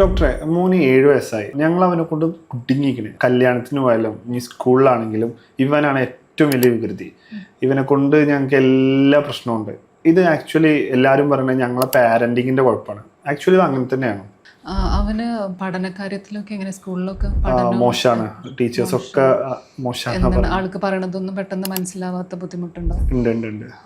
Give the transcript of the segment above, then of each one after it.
ഡോക്ടറെ മോന് ഏഴ് വയസ്സായി. ഞങ്ങൾ അവനെ കൊണ്ട് കുടുങ്ങിക്കണേ കല്യാണത്തിന് പോയാലും ഇനി സ്കൂളിലാണെങ്കിലും ഇവനാണ് ഏറ്റവും വലിയ വികൃതി. ഇവനെ കൊണ്ട് ഞങ്ങൾക്ക് എല്ലാ പ്രശ്നമുണ്ട് ഇത് ആക്ച്വലി എല്ലാവരും പറയുന്നത് ഞങ്ങളെ പാരന്റിങ്ങിന്റെ കുഴപ്പമാണ്. ആക്ച്വലി ഇത് അങ്ങനെ തന്നെയാണ്. അവന് പഠനകാര്യത്തിലൊക്കെ എങ്ങനെ? സ്കൂളിലൊക്കെ മോശമാണ് ടീച്ചേഴ്സ് ഒക്കെ മോശമാണ് ആൾക്ക് പറയണതൊന്നും പെട്ടെന്ന് മനസ്സിലാവാത്ത ബുദ്ധിമുട്ടുണ്ടോ?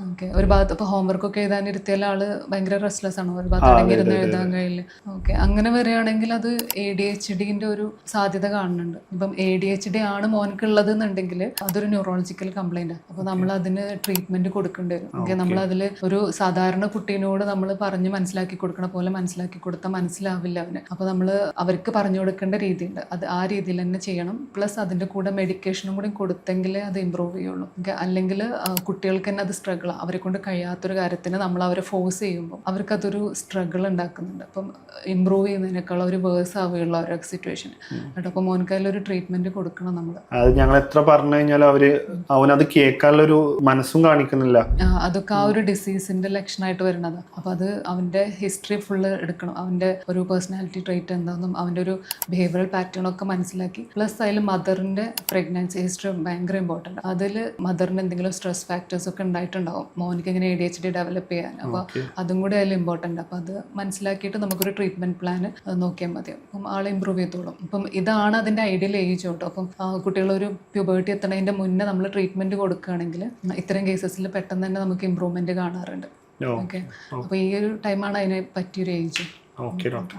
ഓക്കെ. ഒരു ഭാഗത്ത് ഇപ്പൊ ഹോംവർക്ക് ഒക്കെ എഴുതാനിരുത്തിയാൽ ആൾ ഭയങ്കര റെസ്റ്റ്ലെസ് ആണ്. ഒരു ഭാഗത്ത് അടങ്ങിയിരുന്ന് എഴുതാൻ കഴിയില്ല. ഓക്കെ. അങ്ങനെ വരികയാണെങ്കിൽ അത് എ ഡി എച്ച് ഡിന്റെ ഒരു സാധ്യത കാണുന്നുണ്ട്. ഇപ്പം എ ഡി എച്ച് ഡി ആണ് മോനക്കുള്ളത് എന്നുണ്ടെങ്കിൽ അതൊരു ന്യൂറോളജിക്കൽ കംപ്ലൈന്റ് ആണ് അപ്പൊ നമ്മൾ അതിന് ട്രീറ്റ്മെന്റ് കൊടുക്കേണ്ടി വരും. ഓക്കെ. നമ്മൾ അതിൽ ഒരു സാധാരണ കുട്ടീനോട് നമ്മൾ പറഞ്ഞ് മനസ്സിലാക്കി കൊടുക്കണ പോലെ മനസ്സിലാക്കി കൊടുത്താൽ മനസ്സിലാവില്ല. അവന്. അപ്പോൾ നമ്മൾ അവർക്ക് പറഞ്ഞു കൊടുക്കേണ്ട രീതിയുണ്ട്. അത് ആ രീതിയിൽ തന്നെ ചെയ്യണം. പ്ലസ് അതിന്റെ കൂടെ മെഡിക്കേഷനും കൂടി കൊടുത്തെങ്കിലേ അത് ഇമ്പ്രൂവ് ചെയ്യുള്ളൂ. അല്ലെങ്കിൽ കുട്ടികൾക്ക് തന്നെ അത് സ്ട്രഗിൾ അവരെ കൊണ്ട് കഴിയാത്തൊരു കാര്യത്തിന് നമ്മൾ അവരെ ഫോഴ്സ് ചെയ്യുമ്പോൾ അവർക്കതൊരു സ്ട്രഗിൾ ഉണ്ടാക്കുന്നുണ്ട്. അപ്പം ഇമ്പ്രൂവ് ചെയ്യുന്നതിനേക്കാൾ ഒരു വേഴ്സ് ആവുകയുള്ള ഒരു സിറ്റുവേഷൻ അപ്പോൾ അപ്പോൾ ഒരു ട്രീറ്റ്മെന്റ് കൊടുക്കണം നമ്മൾ അത് ഞങ്ങൾ എത്ര പറഞ്ഞു കഴിഞ്ഞാൽ അവർ അവനത് കേൾക്കാനുള്ളൊരു മനസ്സും കാണിക്കുന്നില്ല. അതൊക്കെ ആ ഒരു ഡിസീസിന്റെ ലക്ഷണമായിട്ട് വരുന്നത്. അപ്പൊ അത് അവന്റെ ഹിസ്റ്ററി ഫുള്ള് എടുക്കണം. അവന്റെ ഒരു പേഴ്സണാലിറ്റി ട്രേറ്റ് എന്താണെന്നും അവന്റെ ഒരു ബിഹേവിയറൽ പാറ്റേൺ ഒക്കെ മനസ്സിലാക്കി. പ്ലസ് അതിൽ മദറിന്റെ പ്രഗ്നൻസി ഹിസ്റ്ററി ഭയങ്കര ഇമ്പോർട്ടന്റ് അതിൽ മദറിന് എന്തെങ്കിലും സ്ട്രെസ് ഫാക്ടേഴ്സ് ഒക്കെ ഉണ്ടായിട്ടുണ്ടാവും. മോനിക്ക് ഇങ്ങനെ A D H D develop ചെയ്യാൻ. അപ്പോൾ അതും കൂടി അതിൽ ഇമ്പോർട്ടന്റ് അപ്പോൾ അത് മനസ്സിലാക്കിയിട്ട് നമുക്കൊരു ട്രീറ്റ്മെന്റ് പ്ലാൻ നോക്കിയാൽ മതി. അപ്പം ആളെ ഇമ്പ്രൂവ് ചെയ്തോളും. അപ്പം ഇതാണ് അതിന്റെ ഐഡിയൽ ഏജ് കേട്ടോ അപ്പം കുട്ടികൾ ഒരു പ്യൂബേർട്ടി എത്തണതിന്റെ മുന്നേ നമ്മൾ ട്രീറ്റ്മെന്റ് കൊടുക്കുകയാണെങ്കിൽ ഇത്തരം കേസസിൽ പെട്ടെന്ന് തന്നെ നമുക്ക് ഇമ്പ്രൂവ്മെന്റ് കാണാറുണ്ട്. ഓക്കെ അപ്പോൾ ഈ ഒരു ടൈമാണ് അതിനെ പറ്റിയൊരു ഏജ് ഓക്കെ ഡോക്ടർ